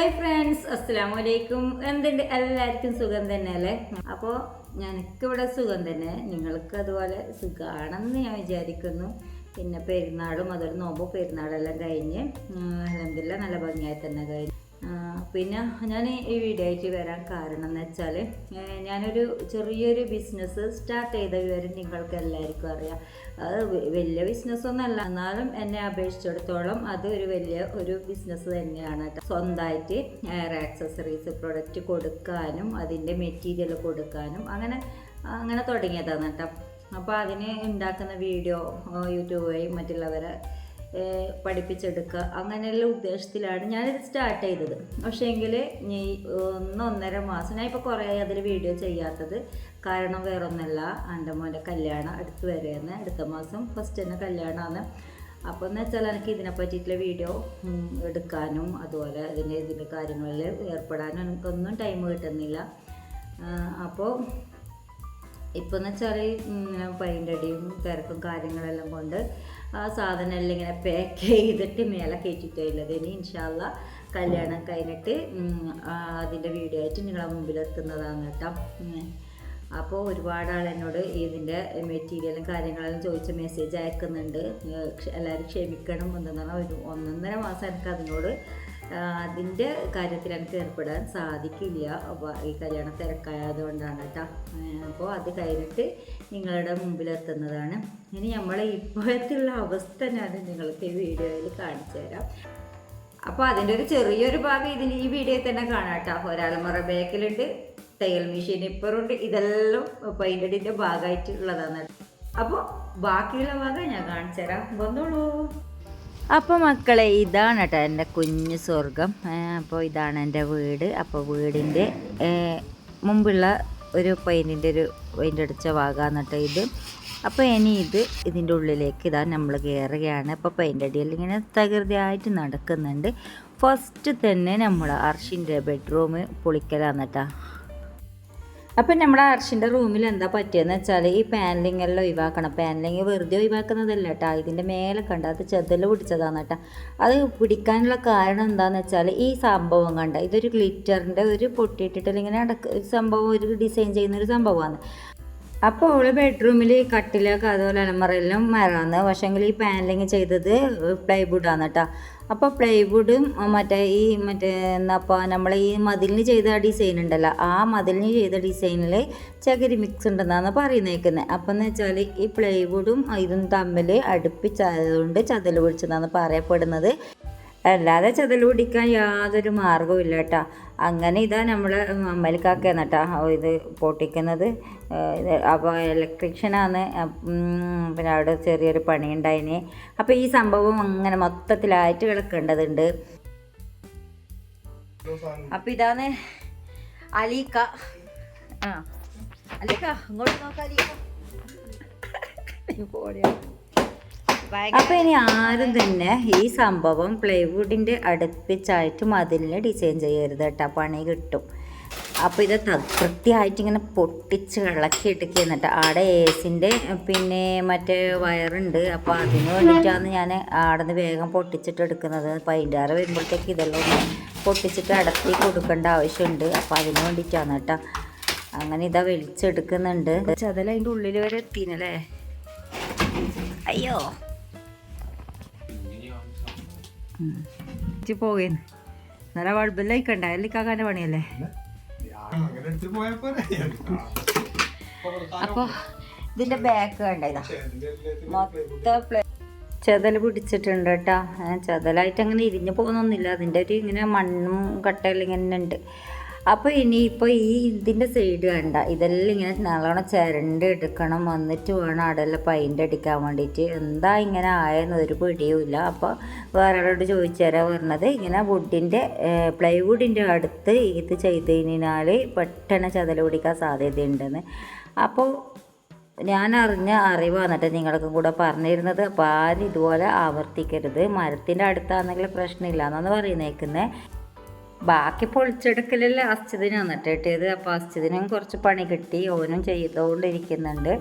Hi friends അസ്സലാമു അലൈക്കും എന്തുണ്ട്? എല്ലാവർക്കും സുഖം തന്നെ അല്ലേ? അപ്പോൾ ഇവിടെ സുഖം തന്നെ. നിങ്ങൾക്ക് അതുപോലെ സുഖമാണെന്ന് ഞാൻ വിചാരിക്കുന്നു. പിന്നെ പെരുന്നാളും അതൊരു നോമ്പോ പെരുന്നാളെല്ലാം കഴിഞ്ഞ് എന്തെല്ലാം നല്ല ഭംഗിയായി തന്നെ കഴിഞ്ഞു. പിന്നെ ഞാൻ ഈ വീഡിയോ ആയിട്ട് വരാൻ കാരണം എന്ന് വെച്ചാൽ ഞാനൊരു ചെറിയൊരു ബിസിനസ് സ്റ്റാർട്ട് ചെയ്ത വിവരം നിങ്ങൾക്ക് എല്ലാവർക്കും അറിയാം. അത് വലിയ ബിസിനസ്സൊന്നുമല്ല എന്നാലും എന്നെ അപേക്ഷിച്ചിടത്തോളം അത് ഒരു വലിയ ഒരു ബിസിനസ് തന്നെയാണ് സ്വന്തമായിട്ട് ഹെയർ ആക്സസറീസ് പ്രൊഡക്റ്റ് കൊടുക്കാനും അതിന്റെ മെറ്റീരിയൽ കൊടുക്കാനും അങ്ങനെ അങ്ങനെ തുടങ്ങിയതാണ് കേട്ടോ. അപ്പോൾ അതിന് ഉണ്ടാക്കുന്ന വീഡിയോ യൂട്യൂബ് വഴി മറ്റുള്ളവരെ പഠിപ്പിച്ചെടുക്കുക. അങ്ങനെയുള്ള ഉദ്ദേശത്തിലാണ് ഞാനിത് സ്റ്റാർട്ട് ചെയ്തത്. പക്ഷേ എങ്കിൽ ഈ ഒന്നൊന്നര മാസം ഞാൻ ഇപ്പോൾ കുറേ അതിൽ വീഡിയോ ചെയ്യാത്തത്. കാരണം വേറൊന്നല്ല എന്റെ മോന്റെ കല്യാണം അടുത്ത് വരെയെന്ന് അടുത്ത മാസം ഫസ്റ്റ് തന്നെ കല്യാണമാണ് അപ്പോൾ എന്ന് വെച്ചാൽ എനിക്ക് ഇതിനെ പറ്റിയിട്ടുള്ള വീഡിയോ എടുക്കാനും അതുപോലെ അതിന്റെ ഇതിന്റെ കാര്യങ്ങളിൽ ഏർപ്പെടാനും എനിക്കൊന്നും ടൈം കിട്ടുന്നില്ല. അപ്പോൾ ഇപ്പോൾ എന്ന് വെച്ചാൽ പൈന്റെ അടിയും തിരക്കും കാര്യങ്ങളെല്ലാം കൊണ്ട് ആ സാധനം എല്ലാം ഇങ്ങനെ പാക്ക് ചെയ്തിട്ട് മേലെ കയറ്റിട്ടുള്ളത് ഇനി ഇൻഷാല്ല കല്യാണം കഴിഞ്ഞിട്ട് അതിന്റെ വീഡിയോ ആയിട്ട് നിങ്ങളെ മുമ്പിൽ എത്തുന്നതാണ് കേട്ടോ അപ്പോൾ ഒരുപാട് ആൾ എന്നോട് ഇതിന്റെ മെറ്റീരിയലും കാര്യങ്ങളെല്ലാം ചോദിച്ച മെസ്സേജ് അയക്കുന്നുണ്ട്. എല്ലാവരും ക്ഷമിക്കണം. എന്തെന്നാണ് ഒരു ഒന്നൊന്നര മാസം എനിക്ക് അതിനോട് അതിന്റെ കാര്യത്തിൽ എനിക്ക് ഏർപ്പെടാൻ സാധിക്കില്ല. അപ്പോൾ കല്യാണ കല്യാണം തിരക്കായതുകൊണ്ടാണ് കേട്ടോ. അപ്പോൾ അത് കഴിഞ്ഞിട്ട് നിങ്ങളുടെ മുമ്പിൽ എത്തുന്നതാണ് ഇനി നമ്മളെ ഇപ്പോഴത്തുള്ള അവസ്ഥ ഞാൻ നിങ്ങൾക്ക് ഈ വീഡിയോയിൽ കാണിച്ചു തരാം. അപ്പോൾ അതിന്റെ ഒരു ചെറിയൊരു ഭാഗം ഇതിന് ഈ വീഡിയോയിൽ തന്നെ കാണാം കേട്ടോ. ഒരാളുമറ ബാക്കിലുണ്ട് തയ്യൽ മെഷീൻ ഇപ്പറുണ്ട്. ഇതെല്ലാം പെയിന്റഡിന്റെ ഭാഗമായിട്ടുള്ളതാണ്. അപ്പോൾ ബാക്കിയുള്ള ഭാഗം ഞാൻ കാണിച്ചു തരാം. വന്നോളൂ. അപ്പോൾ മക്കളെ ഇതാണ് കേട്ടോ എന്റെ കുഞ്ഞു സ്വർഗം. അപ്പോൾ ഇതാണ് എന്റെ വീട്. അപ്പോൾ വീടിന്റെ മുമ്പുള്ള ഒരു പെയിന്റിന്റെ ഒരു പെയിന്റ് അടിച്ച ഭാഗമാണ് കേട്ടോ ഇത്. അപ്പോൾ ഇനി ഇത് ഇതിന്റെ ഉള്ളിലേക്ക് ഇതാ നമ്മൾ കയറുകയാണ് അപ്പോൾ പെയിന്റ് അടിയിൽ ഇങ്ങനെ തകൃതിയായിട്ട് നടക്കുന്നുണ്ട്. ഫസ്റ്റ് തന്നെ നമ്മൾ അർഷിന്റെ ബെഡ്റൂം പൊളിക്കലാണ് കേട്ടോ അപ്പം നമ്മുടെ അർഷിന്റെ റൂമിൽ എന്താ പറ്റിയെന്ന് വെച്ചാൽ ഈ പാനലിംഗ് എല്ലാം ഒഴിവാക്കണം. പാനലിംഗ് വെറുതെ ഒഴിവാക്കുന്നതല്ല കേട്ടോ. ഇതിന്റെ മേലെ കണ്ട അത് ചെതൽ പിടിച്ചതാണ് കേട്ടോ. അത് പിടിക്കാനുള്ള കാരണം എന്താണെന്ന് വെച്ചാൽ ഈ സംഭവം കണ്ട. ഇതൊരു ഗ്ലിറ്ററിന്റെ ഒരു പൊട്ടിയിട്ടിട്ടില്ല ഇങ്ങനെ അടക്ക ഒരു സംഭവം ഒരു ഡിസൈൻ ചെയ്യുന്ന ഒരു സംഭവമാണ്. അപ്പോൾ ഓൾ ബെഡ്റൂമിൽ കട്ടിലൊക്കെ അതുപോലെ അലമറയിലും മരമാണ് പക്ഷേങ്കിൽ ഈ പാനലിങ് ചെയ്തത് പ്ലൈവുഡാണ് കേട്ടോ അപ്പോൾ പ്ലൈവുഡും മറ്റേ ഈ മറ്റേ എന്നപ്പോൾ നമ്മൾ ഈ മതിലിന് ചെയ്ത ഡിസൈൻ ഉണ്ടല്ലോ. ആ മതിലിന് ചെയ്ത ഡിസൈനിൽ ചകിരി മിക്സ് ഉണ്ടെന്നാണ് പറയുന്നേക്കുന്നത് അപ്പോൾ എന്ന് വെച്ചാൽ ഈ പ്ലൈവുഡും ഇതും തമ്മിൽ അടുപ്പിച്ചതുകൊണ്ട് ചതൽ പിടിച്ചതാണ് പറയപ്പെടുന്നത്. അല്ലാതെ ചതൽ പിടിക്കാൻ യാതൊരു മാർഗവും ഇല്ല കേട്ടോ അങ്ങനെ ഇതാ നമ്മൾ അമ്മലിക്കാക്കാണ് എന്നിട്ടാണ് ഇത് പൊട്ടിക്കുന്നത്. അപ്പോൾ ഇലക്ട്രീഷ്യനാണ് പിന്നെ അവിടെ ചെറിയൊരു പണി ഉണ്ടായിന് അപ്പോൾ ഈ സംഭവം അങ്ങനെ മൊത്തത്തിലായിട്ട് കിടക്കേണ്ടതുണ്ട്. അപ്പോൾ ഇതാണ് അലീക്ക ആ അലീക്ക ഇങ്ങോട്ട് നോക്കാം അലീക്ക. പോടിയാ. അപ്പൊ ഇനി ആരും തന്നെ ഈ സംഭവം പ്ലൈവുഡിന്റെ അടുപ്പിച്ചായിട്ട് മതിലിനെ ഡിസൈൻ ചെയ്യരുത് കേട്ടോ. പണി കിട്ടും. അപ്പോൾ ഇത് കൃത്യമായിട്ട് ഇങ്ങനെ പൊട്ടിച്ച് ഇളക്കി എടുക്കുക എന്നിട്ട് ആടെ ഏസിന്റെ പിന്നെ മറ്റേ വയറുണ്ട്. അപ്പോൾ അതിന് വേണ്ടിയിട്ടാണ് ഞാൻ ആടെ നിന്ന് വേഗം പൊട്ടിച്ചിട്ട് എടുക്കുന്നത്. പൈന്റാറ് വരുമ്പോഴത്തേക്ക് ഇതെല്ലാം പൊട്ടിച്ചിട്ട് അടത്തി കൊടുക്കേണ്ട ആവശ്യമുണ്ട്. അപ്പോൾ അതിന് വേണ്ടിയിട്ടാണ് കേട്ടോ. അങ്ങനെ ഇതാ വലിച്ചെടുക്കുന്നുണ്ട്. ചതല അതിന്റെ ഉള്ളിൽ വരെ എത്തിനല്ലേ അയ്യോ. പോകേന്ന് നല്ല വഴുമ്പല്ലായിക്കണ്ട എല്ലിക്കാക്കാന്റെ പണിയല്ലേ? അപ്പോൾ ഇതിന്റെ ബാക്ക് കണ്ട ഇതാ. മൊത്തം പ്ലേ ചെതൽ പിടിച്ചിട്ടുണ്ട് കേട്ടോ ചെതലായിട്ട് അങ്ങനെ ഇരിഞ്ഞു പോകുന്നൊന്നുമില്ല. അതിന്റെ ഒരു ഇങ്ങനെ മണ്ണും കട്ടയെല്ലാം ഇങ്ങനെ ഉണ്ട്. അപ്പോൾ ഇനിയിപ്പോൾ ഈ ഇതിന്റെ സൈഡ് വേണ്ട ഇതെല്ലാം ഇങ്ങനെ നല്ലോണം ചിരണ്ട് എടുക്കണം വന്നിട്ട് വേണം അവിടെല്ലാം പൈന്റ് അടിക്കാൻ വേണ്ടിയിട്ട് എന്താ ഇങ്ങനെ ആയെന്ന് ഒരു പിടിയുമില്ല. അപ്പോൾ വേറെ ആളോട് ചോദിച്ചു തരാൻ പറഞ്ഞത് ഇങ്ങനെ വുഡിന്റെ പ്ലൈവുഡിന്റെ അടുത്ത് ഇത് ചെയ്ത് കഴിഞ്ഞാൽ പെട്ടെന്ന് ചതൽ പിടിക്കാൻ സാധ്യതയുണ്ടെന്ന്. അപ്പോൾ ഞാൻ അറിഞ്ഞ അറിവ് വന്നിട്ട് നിങ്ങൾക്കും കൂടെ പറഞ്ഞിരുന്നത് അപ്പോൾ ആരും ഇതുപോലെ ആവർത്തിക്കരുത്. മരത്തിന്റെ അടുത്താണെങ്കിൽ പ്രശ്നമില്ല എന്നാണ് പറയുന്നേക്കുന്നത് ബാക്കി പൊളിച്ചെടുക്കലല്ല അസ്ഥിതിനാണ് ഇത് അപ്പോൾ അസ്ഥിതിനും കുറച്ച് പണി കിട്ടി. ഓനും ചെയ്തുകൊണ്ടിരിക്കുന്നുണ്ട്.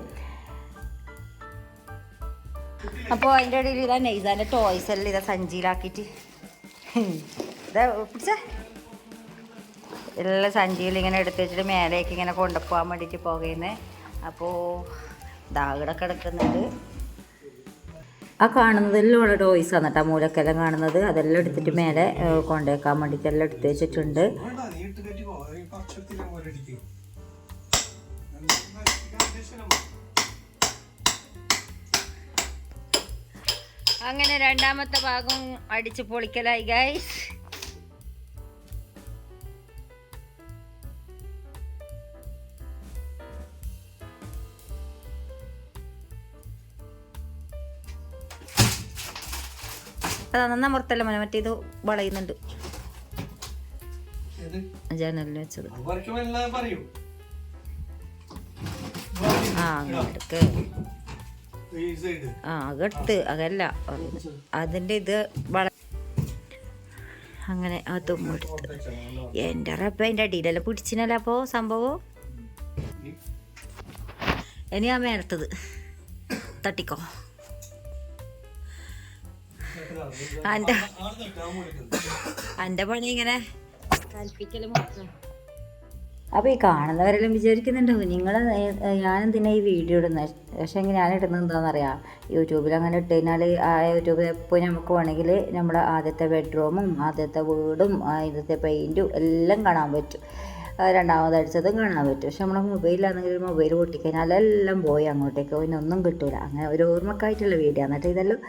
അപ്പോൾ അതിന്റെ ഇടയിൽ ഇതാ നെയ്താന്റെ ടോയ്സ് എല്ലാം ഇതാ സഞ്ചിയിലാക്കിയിട്ട്. ഇതാ പിടിച്ചേ. എല്ലാ സഞ്ചിയിൽ ഇങ്ങനെ എടുത്ത് വെച്ചിട്ട് മേലേക്ക് ഇങ്ങനെ കൊണ്ടുപോകാൻ വേണ്ടിയിട്ട് പോകുന്നത് അപ്പോൾ ദാഗട കിടക്കുന്നുണ്ട്. ആ കാണുന്നതെല്ലാം ഇവിടെ ടോയ്സ് ആണ് കേട്ടോ മൂലക്കെല്ലാം കാണുന്നത് അതെല്ലാം എടുത്തിട്ട് മേലെ കൊണ്ടേക്കാൻ വേണ്ടിയിട്ട് എല്ലാം എടുത്ത് വെച്ചിട്ടുണ്ട്. അങ്ങനെ രണ്ടാമത്തെ ഭാഗം അടിച്ച് പൊളിക്കലായി ഗൈസ് അതാ നന്നമർത്തല്ല മോനെ? മറ്റേത് വളയുന്നുണ്ട്? ജനലിൽ വെച്ചത്. ആ അങ്ങോട്ടേക്ക്. ആ അകത്ത് അതല്ല അതിന്റെ ഇത് വള അങ്ങനെ അതും എടുത്ത്. എന്റെ റബ്ബ അതിന്റെ അടിയിലെല്ലാം പിടിച്ചിനല്ല അപ്പോൾ സംഭവം? ഇനി ആ മേലത്തത്. തട്ടിക്കോ. പോയിട്ട്. എന്റെ പണി ഇങ്ങനെ കൽപ്പിക്കലും അപ്പോൾ ഈ കാണുന്നവരെല്ലാം വിചാരിക്കുന്നുണ്ടാവും നിങ്ങൾ ഞാനെന്തിനാ ഈ വീഡിയോ ഇടുന്നത് പക്ഷേ ഞാൻ ഇടുന്നത് എന്താണെന്നറിയാം. യൂട്യൂബിൽ അങ്ങനെ ഇട്ട് കഴിഞ്ഞാൽ ആ യൂട്യൂബിൽ എപ്പോൾ നമുക്ക് വേണമെങ്കിൽ നമ്മുടെ ആദ്യത്തെ ബെഡ്റൂമും ആദ്യത്തെ വീടും ആദ്യത്തെ പെയിന്റും എല്ലാം കാണാൻ പറ്റും. രണ്ടാമതടിച്ചതും രണ്ടാമത് അടിച്ചതും കാണാൻ പറ്റും. പക്ഷെ നമ്മുടെ മൊബൈലാണെങ്കിൽ മൊബൈൽ പൊട്ടിക്കഴിഞ്ഞാൽ എല്ലാം പോയി അങ്ങോട്ടേക്ക്. പിന്നെ ഒന്നും കിട്ടില്ല അങ്ങനെ ഒരു ഓർമ്മക്കായിട്ടുള്ള വീഡിയോ. എന്നിട്ട് ഇതെല്ലാം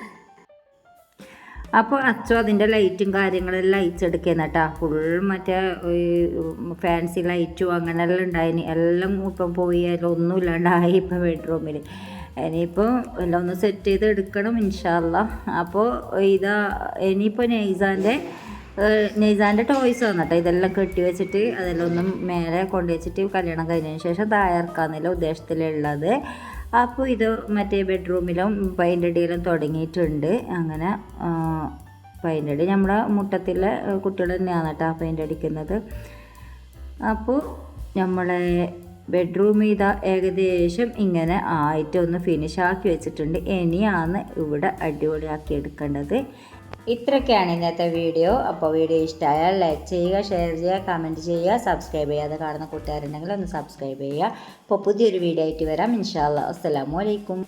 അപ്പോൾ അച്ചോ അതിന്റെ ലൈറ്റും കാര്യങ്ങളെല്ലാം അയച്ചെടുക്കുന്ന കേട്ടോ. ഫുൾ മറ്റേ ഫാൻസി ലൈറ്റും അങ്ങനെയെല്ലാം ഉണ്ടായിന്. എല്ലാം ഇപ്പം പോയി ഒന്നും ഇല്ലാണ്ടായി ഇപ്പം ബെഡ്റൂമിൽ ഇനിയിപ്പോൾ എല്ലാം ഒന്ന് സെറ്റ് ചെയ്ത് എടുക്കണം ഇൻഷാല്ല അപ്പോൾ ഇതാ ഇനിയിപ്പോൾ നെയ്സാന്റെ നെയ്സാന്റെ ടോയ്സ് വന്നിട്ട് ഇതെല്ലാം കെട്ടി വെച്ചിട്ട് അതെല്ലാം ഒന്നും മേലെ കൊണ്ടുവച്ചിട്ട് കല്യാണം കഴിഞ്ഞതിന് ശേഷം തായർക്കാന്നുള്ള ഉദ്ദേശത്തിലുള്ളത്. അപ്പോൾ ഇത് മറ്റേ ബെഡ്റൂമിലും പൈന്റടിയിലും തുടങ്ങിയിട്ടുണ്ട്. അങ്ങനെ പൈന്റടി നമ്മുടെ മുട്ടത്തിലെ കുട്ടികൾ തന്നെയാണ് കേട്ടോ പെയിന്റ് അടിക്കുന്നത്. അപ്പോൾ നമ്മളെ ബെഡ്റൂം ഇതാ ഏകദേശം ഇങ്ങനെ ആയിട്ട് ഒന്ന് ഫിനിഷ് ആക്കി വെച്ചിട്ടുണ്ട്. ഇനിയാണ് ഇവിടെ അടിപൊളിയാക്കി എടുക്കേണ്ടത്. ഇത്രയൊക്കെയാണ് ഇന്നത്തെ വീഡിയോ. അപ്പോൾ വീഡിയോ ഇഷ്ടമായാൽ ലൈക്ക് ചെയ്യുക ഷെയർ ചെയ്യുക കമന്റ് ചെയ്യുക സബ്സ്ക്രൈബ് ചെയ്യാതെ കാണുന്ന കൂട്ടുകാരുണ്ടെങ്കിൽ ഒന്ന് സബ്സ്ക്രൈബ് ചെയ്യുക. അപ്പോൾ പുതിയൊരു വീഡിയോ ആയിട്ട് വരാം. ഇൻഷാല്ലാ അലൈക്കും.